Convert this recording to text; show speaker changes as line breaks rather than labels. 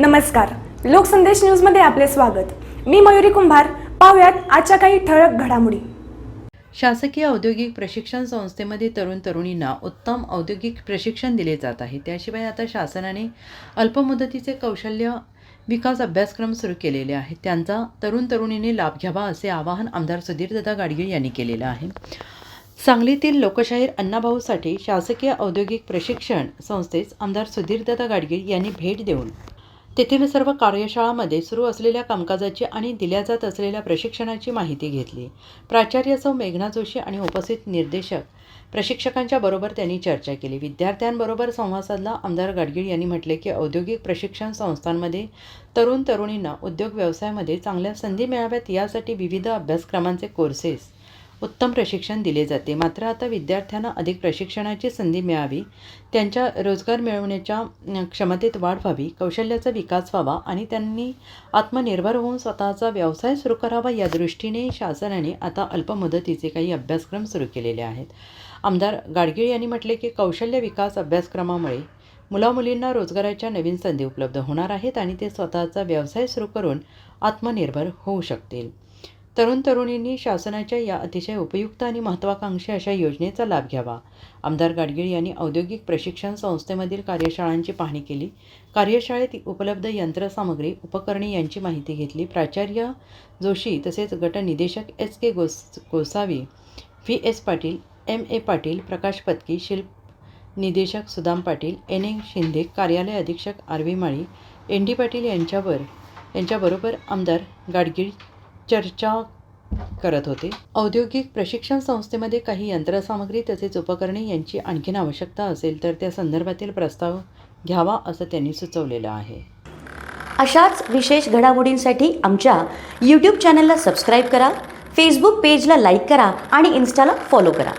नमस्कार. लोकसंदेश न्यूजमध्ये आपले स्वागत. मी मयुरी कुंभार. पाहुयात आजच्या काही ठळक घडामोडी.
शासकीय औद्योगिक प्रशिक्षण संस्थेमध्ये तरुण तरुणींना उत्तम औद्योगिक प्रशिक्षण दिले जात आहे. त्याशिवाय आता शासनाने अल्पमुदतीचे कौशल्य विकास अभ्यासक्रम सुरू केलेले आहेत. त्यांचा तरुण तरुणींनी लाभ घ्यावा असे आवाहन आमदार सुधीरदादा गाडगीळ यांनी केलेलं आहे. सांगलीतील लोकशाहीर अण्णाभाऊसाठी शासकीय औद्योगिक प्रशिक्षण संस्थेस आमदार सुधीरदादा गाडगीळ यांनी भेट देऊन तेथील सर्व कार्यशाळामध्ये सुरू असलेल्या कामकाजाची आणि दिल्या जात असलेल्या प्रशिक्षणाची माहिती घेतली. प्राचार्य सौ मेघना जोशी आणि उपस्थित निर्देशक प्रशिक्षकांच्या बरोबर त्यांनी चर्चा केली. विद्यार्थ्यांबरोबर संवाद साधला. आमदार गाडगीळ यांनी म्हटले की औद्योगिक प्रशिक्षण संस्थांमध्ये तरुण तरुणींना उद्योग व्यवसायामध्ये चांगल्या संधी मिळाव्यात यासाठी विविध अभ्यासक्रमांचे कोर्सेस उत्तम प्रशिक्षण दिले जाते. मात्र आता विद्यार्थ्यांना अधिक प्रशिक्षणाची संधी मिळावी त्यांच्या रोजगार मिळवण्याच्या क्षमतेत वाढ व्हावी कौशल्याचा विकास व्हावा आणि त्यांनी आत्मनिर्भर होऊन स्वतःचा व्यवसाय सुरू करावा या दृष्टीने शासनाने आता अल्पमुदतीचे काही अभ्यासक्रम सुरू केलेले आहेत. आमदार गाडगीळ यांनी म्हटले की कौशल्य विकास अभ्यासक्रमामुळे मुलामुलींना रोजगाराच्या नवीन संधी उपलब्ध होणार आहेत आणि ते स्वतःचा व्यवसाय सुरू करून आत्मनिर्भर होऊ शकतील. तरुण तरुणींनी शासनाच्या या अतिशय उपयुक्त आणि महत्त्वाकांक्षी अशा योजनेचा लाभ घ्यावा. आमदार गाडगीळ यांनी औद्योगिक प्रशिक्षण संस्थेमधील कार्यशाळांची पाहणी केली. कार्यशाळेत उपलब्ध यंत्रसामग्री उपकरणे यांची माहिती घेतली. प्राचार्य जोशी तसेच गटनिदेशक S K goes Gosavi V S Patil M A Patil Prakash Patki शिल्प निदेशक सुदाम पाटील एन ए शिंदे कार्यालय अधीक्षक R V Mali N D Patil यांच्यावर यांच्याबरोबर आमदार गाडगीळ चर्चा करत होते. औद्योगिक प्रशिक्षण संस्थेमध्ये काही यंत्रसामग्री तसेच उपकरणे यांची आणखीन आवश्यकता असेल तर त्या संदर्भातील प्रस्ताव घ्यावा असं त्यांनी सुचवलेलं आहे.
अशाच विशेष घडामोडींसाठी आमच्या यूट्यूब चॅनलला सबस्क्राईब करा फेसबुक पेजला लाईक करा आणि इन्स्टाला फॉलो करा.